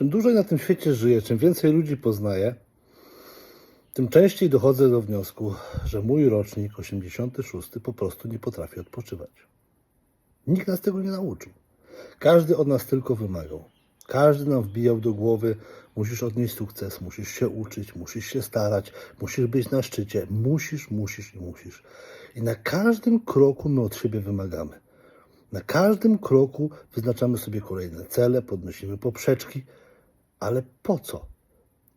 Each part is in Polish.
Czym dłużej na tym świecie żyję, czym więcej ludzi poznaję, tym częściej dochodzę do wniosku, że mój rocznik 86 po prostu nie potrafi odpoczywać. Nikt nas tego nie nauczył. Każdy od nas tylko wymagał. Każdy nam wbijał do głowy, musisz odnieść sukces, musisz się uczyć, musisz się starać, musisz być na szczycie, musisz, musisz i musisz. I na każdym kroku my od siebie wymagamy. Na każdym kroku wyznaczamy sobie kolejne cele, podnosimy poprzeczki, ale po co?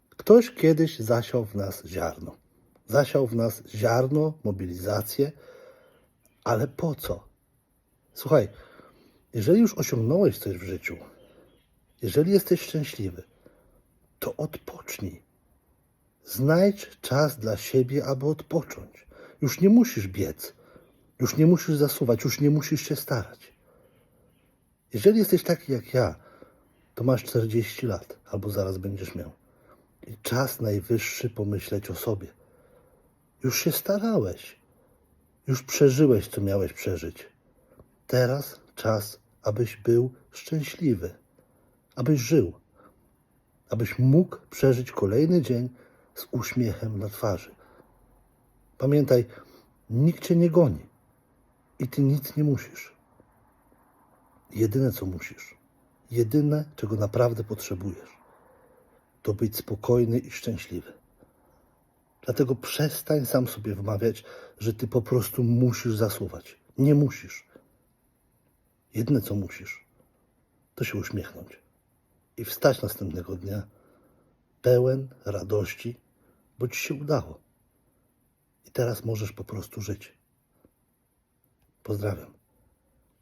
Ktoś kiedyś zasiał w nas ziarno. Zasiał w nas ziarno, mobilizację, ale po co? Słuchaj, jeżeli już osiągnąłeś coś w życiu, jeżeli jesteś szczęśliwy, to odpocznij. Znajdź czas dla siebie, aby odpocząć. Już nie musisz biec, już nie musisz zasuwać, już nie musisz się starać. Jeżeli jesteś taki jak ja, to masz 40 lat, albo zaraz będziesz miał. I czas najwyższy pomyśleć o sobie. Już się starałeś, już przeżyłeś, co miałeś przeżyć. Teraz czas, abyś był szczęśliwy, abyś żył, abyś mógł przeżyć kolejny dzień z uśmiechem na twarzy. Pamiętaj, nikt cię nie goni i ty nic nie musisz. Jedyne, co musisz, jedyne, czego naprawdę potrzebujesz, to być spokojny i szczęśliwy. Dlatego przestań sam sobie wmawiać, że ty po prostu musisz zasuwać. Nie musisz. Jedyne, co musisz, to się uśmiechnąć i wstać następnego dnia pełen radości, bo ci się udało. I teraz możesz po prostu żyć. Pozdrawiam.